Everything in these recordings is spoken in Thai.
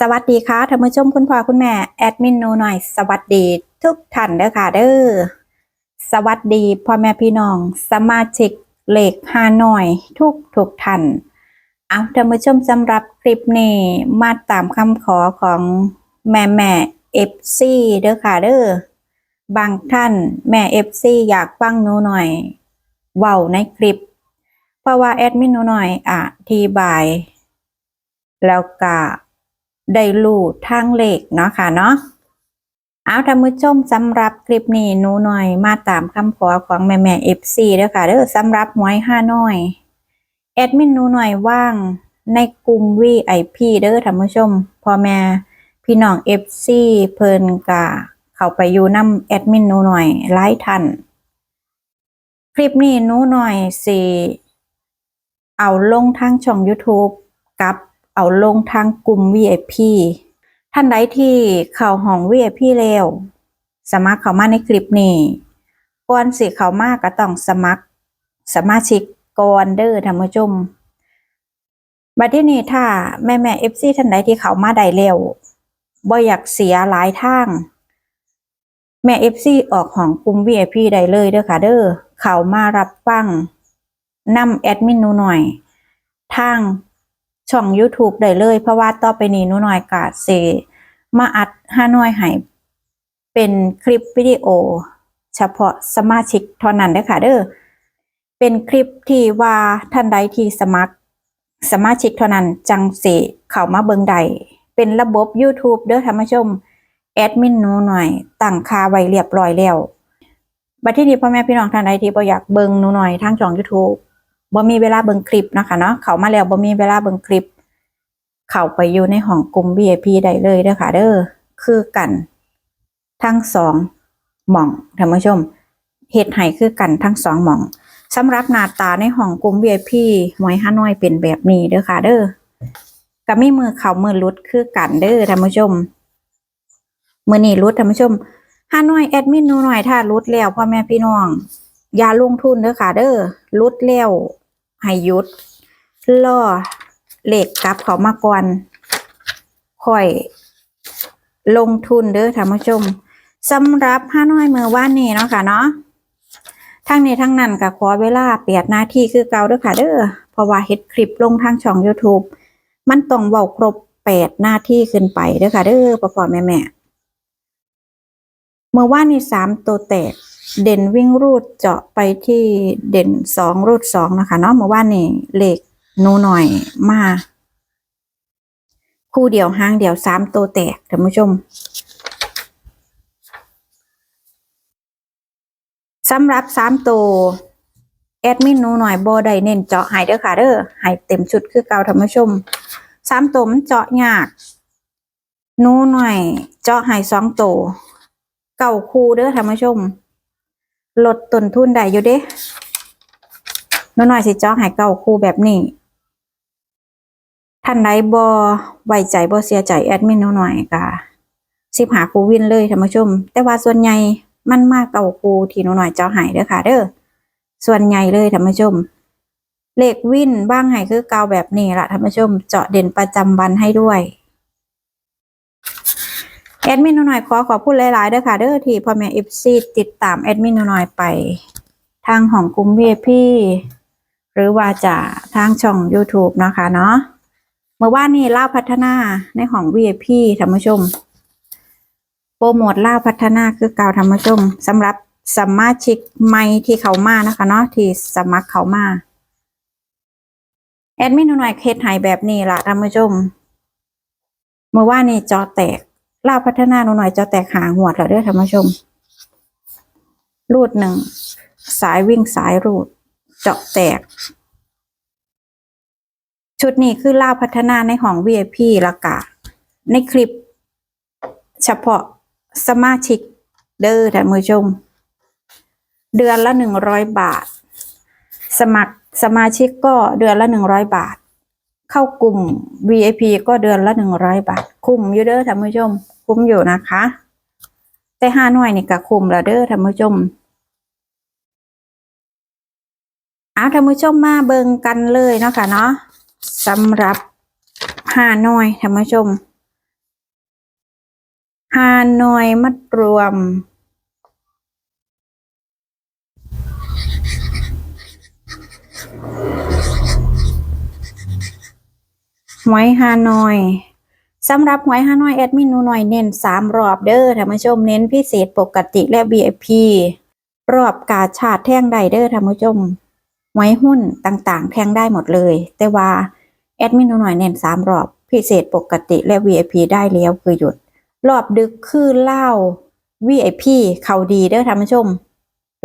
สวัสดีค่ะท่านผู้ชมคุณพ่อคุณแม่แอดมินหนูหน่อย สวัสดีทุกท่านเด้อค่ะเด้อสวัสดีพ่อแม่พี่น้อง สมาชิกเลขฮานอยทุกทุกท่านเอาท่านผู้ชมสำหรับคลิปนี้มาตามคำขอของแม่แม่เอฟซีเด้อค่ะเด้อบางท่านแม่เอฟซีอยากฟังหนูหน่อยเว้าในคลิป เพราะว่าแอดมินหนูหน่อยอธิบาย แล้วก็ ได้รู้ทางเลขเนาะค่ะเนาะเอาท่านผู้ชมสำหรับคลิปนี้หนูหน่อยมาตามคำขอของแม่แม่เอฟซีเด้อค่ะเด้อสำหรับหวยห้าน้อยแอดมินหนูหน่อยว่างในกลุ่ม VIP เด้อท่านผู้ชมพ่อแม่พี่น้องเอฟซีเพิ่นกะเข้าไปอยู่นำแอดมินหนูหน่อยหลายท่านคลิปนี้หนูหน่อยสิเอาลงทางช่อง YouTube กับ เอาลงทางกลุ่ม VIP ท่านใดที่เข้าห้อง VIP แล้ว สมัครเข้ามาในคลิปนี้ก่อนสิเข้ามาก็ต้องสมัคร สมาชิกก่อนเด้อท่านผู้ชมบัดนี้นี่ถ้าแม่แม่ FC ท่านใดที่เข้ามาได้แล้วบ่อยากเสียหลายทาง แม่ FC ออกของกลุ่ม VIP ได้เลยเด้อค่ะเด้อเข้ามารับฟังนำแอดมินหนูหน่อย ทาง ช่อง YouTube ได้เลย เพราะว่าต่อไปนี้นูหน่อยกะเสมาอัดห้าน้อยให้เป็นคลิปวิดีโอ เฉพาะสมาชิกเท่านั้นเด้อค่ะเด้อเป็นคลิปที่ว่าท่านใดที่สมัครสมาชิกเท่านั้นจังสิเข้ามาเบิงใด เป็นระบบ YouTube เด้อท่านผู้ชมแอดมินนูหน่อยตั้งค่าไว้เรียบร้อยแล้วบัดที่นี้พ่อแม่พี่น้องท่านใดที่บ่อยากเบิงนูหน่อยทางช่อง YouTube บ่มีเวลาเบิ่งคลิปนะคะเนาะเขามาแล้วบ่มีเวลาเบิ่งคลิป เข้าไปอยู่ในห้องกลุ่ม VIP ได้เลยเด้อค่ะ เด้อคือกัน ทั้งสองหม่องท่านผู้ชมเฮ็ดให้คือกันทั้งสองหม่องสำหรับหน้าตาในห้องกลุ่ม VIP หวยฮานอยเป็นแบบนี้เด้อค่ะ เด้อก็มีมือเข้ามือลุดคือกันเด้อท่านผู้ชมมือนี้ลุดท่านผู้ชมฮานอยแอดมินหนูหน่อยถ้าลุดแล้วพ่อแม่พี่น้องอย่าลงทุนเด้อค่ะ เด้อลุดแล้ว ให้ยุดล่อเหล็กกลับเขามาก่อนค่อยลงทุนเด้อท่านผู้ชมสำหรับห้าน้อยมือว่านนี้เนาะค่ะเนาะทั้งนี้ทั้งนั้นก็ขอเวลาเปียดหน้าที่คือเก่าเด้อค่ะเด้อเพราะว่าเฮ็ดคลิปลงทางช่อง YouTube มันต้องเว้าครบแปดหน้าที่ขึ้นไปเด้อค่ะเด้อพ่อพ่อแม่แม่เมื่อว่านนี้สามตัวแตก เด่นวิ่งรูดเจาะไปที่เด่นสองรูดสองนะคะเนาะเมื่อวานนี่เลขหนูหน่อยมา คู่เดียวห้างเดียวสามตัวแตกท่านผู้ชมสำหรับสามตัวแอดมินนูหน่อยบอได้เน้นเจาะให้เด้อค่ะเด้อให้เต็มชุดคือเก่าท่านผู้ชมสามตัวมันเจาะยากนูหน่อย เจาะให้สองตัวเก่าคู่เด้อท่านผู้ชม ลดต้นทุนได้อยู่เด้น้อยๆสิจ้อกให้เก่าคู่แบบนี้ ท่านใดบ่ไว้ใจบ่เสียใจแอดมินหน่อยๆก็สิบหาคู่วินเลยท่านผู้ชม แต่ว่าส่วนใหญ่มันมากเก่าคู่ที่นูหน่อยเจาะให้เด้อค่ะ เด้อ ส่วนใหญ่เลยท่านผู้ชม เลขวินบ้างให้คือเก่าแบบนี้ละท่านผู้ชม เจาะเด่นประจำวันให้ด้วย แอดมินหน่อยขอขอบคุณหลายๆเด้อค่ะเด้อที่พ่อแม่เอฟซีติดตามแอดมินหน่อยไป ทางของกลุ่มเวพี่หรือว่าจะทางช่อง YouTube นะคะเนาะเมื่อว่านนี้เล่าพัฒนาในของ VIP ธรรมชม โปรโมทเล่าพัฒนาคือเก่าธรรมชมสำหรับสมาชิกใหม่ที่เขามานะคะเนาะที่สมัครเขามาแอดมินหน่อยเคสหายแบบนี้ละธรรมชมเมื่อว่านนี้จอแตก ล่าพัฒนาหนูหน่อยจะแตกหางหัวแล้วเด้อท่านผู้ชม รูดหนึ่ง สายวิ่งสายรูด เจาะแตก ชุดนี้คือเล่าพัฒนาในห้อง VIP ละกะ ในคลิป เฉพาะสมาชิกเด้อท่านผู้ชม เดือนละหนึ่งร้อยบาท สมัครสมาชิกก็เดือนละหนึ่งร้อยบาทเข้ากลุ่ม VIP ก็เดือนละหนึ่งร้อยบาท คุ้มอยู่เด้อท่านผู้ชม คุ้มอยู่นะคะ แต่ห้าหน่วยนี่ก็คุ้มแล้วเด้อท่านผู้ชมเอาท่านผู้ชมมาเบิ่งกันเลยเนาะค่ะเนาะสำหรับห้าหน่วยท่านผู้ชมฮานอยมัดรวมหวยฮานอย สำหรับหวยฮานอยแอดมินหนูหน่อยเน้นสามรอบเด้อท่านผู้ชมเน้นพิเศษปกติและ VIP รอบกาชาดแท่งใดเด้อท่านผู้ชมหวยหุ้นต่างๆ แท่งได้หมดเลย แต่ว่าแอดมินหนูหน่อยเน้นสามรอบพิเศษปกติและ VIP ได้แล้วคือหยุด รอบดึกคือเล่า VIP เขาดีเด้อท่านผู้ชม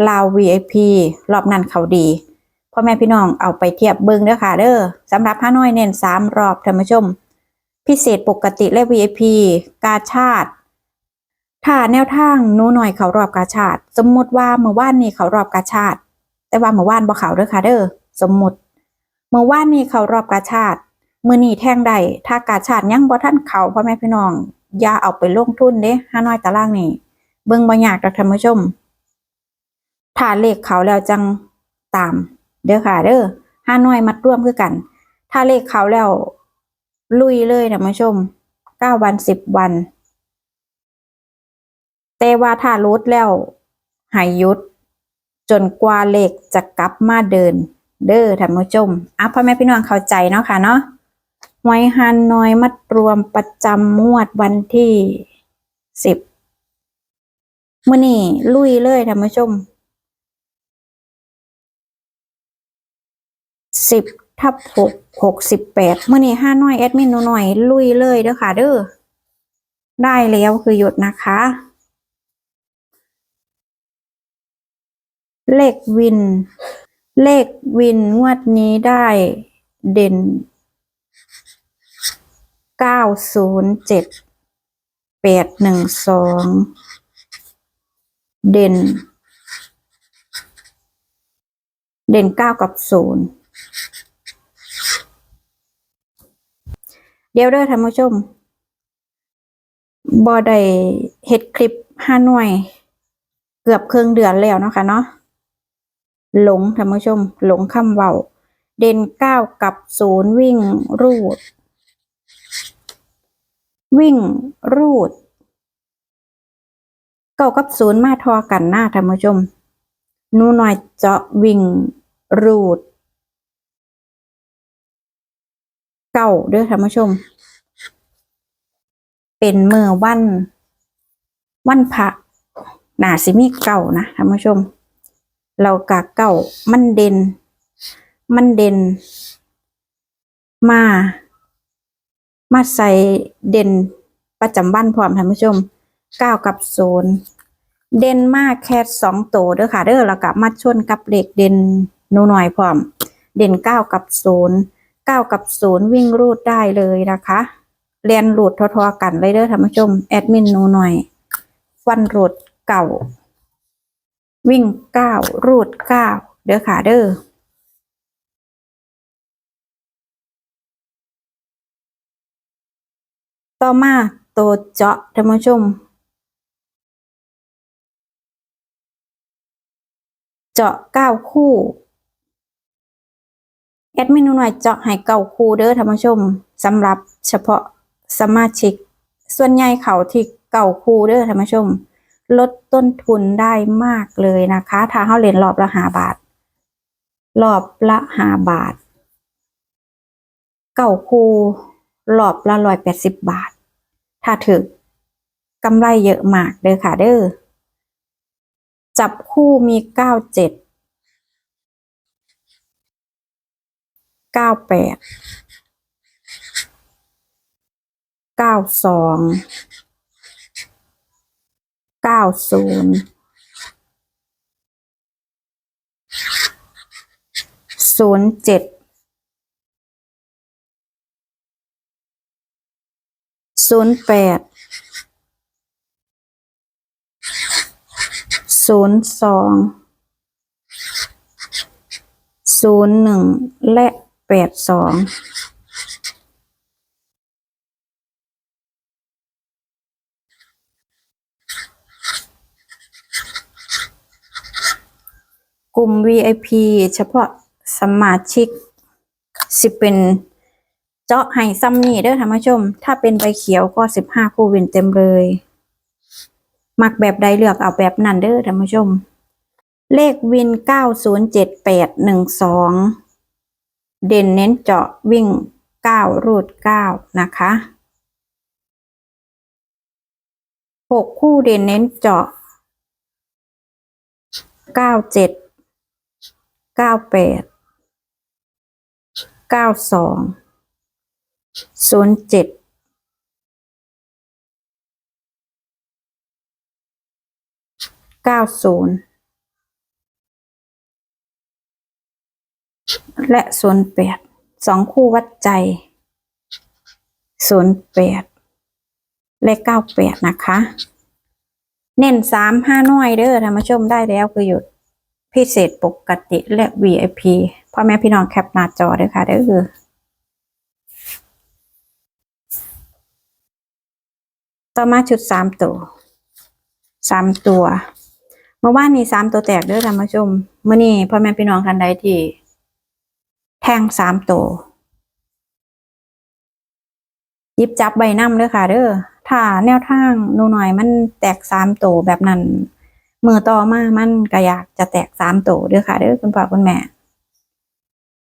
ลาว VIP รอบนั้นเขาดีพ่อแม่พี่น้องเอาไปเทียบเบิ่งเด้อค่ะเด้อสำหรับฮานอยเน้นสามรอบท่านผู้ชม พิเศษปกติและ VIP กาชาติถ้าแนวทางนูหน่อยเขารอบกาชาติสมมติว่าเมื่อวานนี้เขารอบกาชาติ แต่ว่าเมื่อวานบ่เขาเด้อค่ะเด้อสมมติเมื่อวานนี้เขารอบกาชาติมื้อนี้แท่งใดถ้ากาชาติยังบ่ทันเขาพ่อแม่พี่น้องอย่าเอาไปลงทุนเด้ฮาน้อยตารางนี่เบิ่งบ่ยากดอกท่านผู้ชมถ้าเลขเขาแล้วจังตาม เด้อค่ะเด้อห้าน่วยมัดร่วมคือกัน ถ้าเลขเขาแล้ว ลุยเลยนะผู้ชมเก้าวันสิบวัน แต่ว่าถ้ารุดแล้วหายยุด จนกว่าเหลขจะกลับมาเดิน เด้อท่านผู้ชมอะพ่อแม่พี่น้องเข้าใจเนาะค่ะเนาะหวยฮันน้อยมัดรวมประจำงวดวันที่สิบมื่อนี้ลุยเลยท่านผู้ชมสิบ ทับหกหกสิบแปดเมื่อนี้ห้าน้อยแอดมินหนูหน่อยลุยเลยเด้อค่ะ เด้อได้แล้วคือหยุดนะคะ เลขวิน เลขวินงวดนี้ได้เด่นเก้าศูนย์เจ็ดแปดหนึ่งสองเด่น เด่นเก้ากับศูนย์ เดี๋ยวเด้อท่านผู้ชมบอได้เฮ็ดคลิปห้าหน่วย เกือบครึ่งเดือนแล้วเนาะค่ะเนาะหลงท่านผู้ชม หลงคำเว้า เด่นเก้ากับศูนย์วิ่งรูด วิ่งรูดเก้ากับศูนย์มาทอกันหน้าท่านผู้ชมนูหน่อยเจาะวิ่งรูด เก่าเด้อท่านผู้ชม เป็นเมื่อวัน วันพระหนาสิมีเก่านะท่านผู้ชม เรากะเก่ามันเด่น มันเด่น มา มาใส่เด่นประจำวันพร้อมท่านผู้ชมเก้ากับศูนเด่นมากแค่สองตัวเด้อค่ะเด้อแล้วก็มาชนกับเหลขเด่นนูหน่อยพร้อม เด่นเก้ากับศูนย์ เก้ากับศูนย์วิ่งรูดได้เลยนะคะเรียนรูดทอๆกันเลยเด้อท่านผู้ชม แอดมินหนูหน่อย ฟันรูดเก่า วิ่งเก้ารูดเก้าเด้อค่ะเด้อต่อมาตัวเจาะท่านผู้ชม เจาะเก้าคู่ ดมินหนูหน่อยเจาะให้เก่าคู่เด้อท่านผู้ชมสำหรับเฉพาะสมาชิก ส่วนใหญ่เขาที่เก่าคู่เด้อท่านผู้ชม ลดต้นทุนได้มากเลยนะคะ ถ้าเขาเล่นรอบละหาบาท รอบละหาบาท เก่าคู่รอบละร้อยแปดสิบบาท ถ้าถึกกำไรเยอะมากเด้อค่ะเด้อจับคู่มีเก้าเจ็ด ก้าแปดเก้าสองเก้าศูนย์ศูนย์เจ็ดศูนย์แปดศูนย์สองศูนย์หนึ่งและ แปดสองกลุ่ม VIP เฉพาะสมาชิก สิเป็นเจาะให้ซัมนี่เด้อท่านผู้ชม ถ้าเป็นใบเขียวก็สิบห้าคู่วินเต็มเลย มักแบบใดเลือกเอาแบบนั้นเด้อท่านผู้ชม เลขวิน907812เด่น เด่นเน้นเจาะวิ่ง 9 รูด 9 นะคะ 6 คู่เด่นเน้นเจาะ 97 98 92 07 90 และศูนย์แปดสองคู่วัดใจศูนย์แปดและเก้าแปดนะคะ เน้นสามห้าน่วยเด้อท่านผู้ชมได้แล้วคือหยุดพิเศษปกติและ VIP พ่อแม่พี่น้องแคปหน้าจอเด้อค่ะเด้อต่อมาชุดสามตัวสามตัวเมื่อวานนี้สามตัวแตกเด้อท่านผู้ชมเมื่อนี้พ่อแม่พี่น้องท่านใดที่ แทงสามตัวยิบจับใบน้ำเด้อค่ะ เด้อถ้าแนวทางนูหน่อยมันแตกสามตัวแบบนั้นมือต่อมามันก็อยากจะแตกสามตัวเด้อค่ะ เด้อคุณพ่อคุณแม่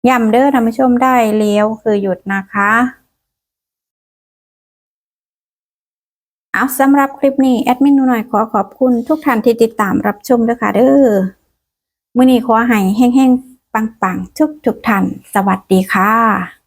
ย้ำเด้อท่านผู้ชมได้เลี้ยวคือหยุดนะคะ เอาสำหรับคลิปนี้ แอดมินนูหน่อยขอขอบคุณทุกท่านที่ติดตามรับชมเด้อค่ะเด้อมื้อนี้ขอให้แห้งๆ ปังๆทุกทุกๆท่าน สวัสดีค่ะ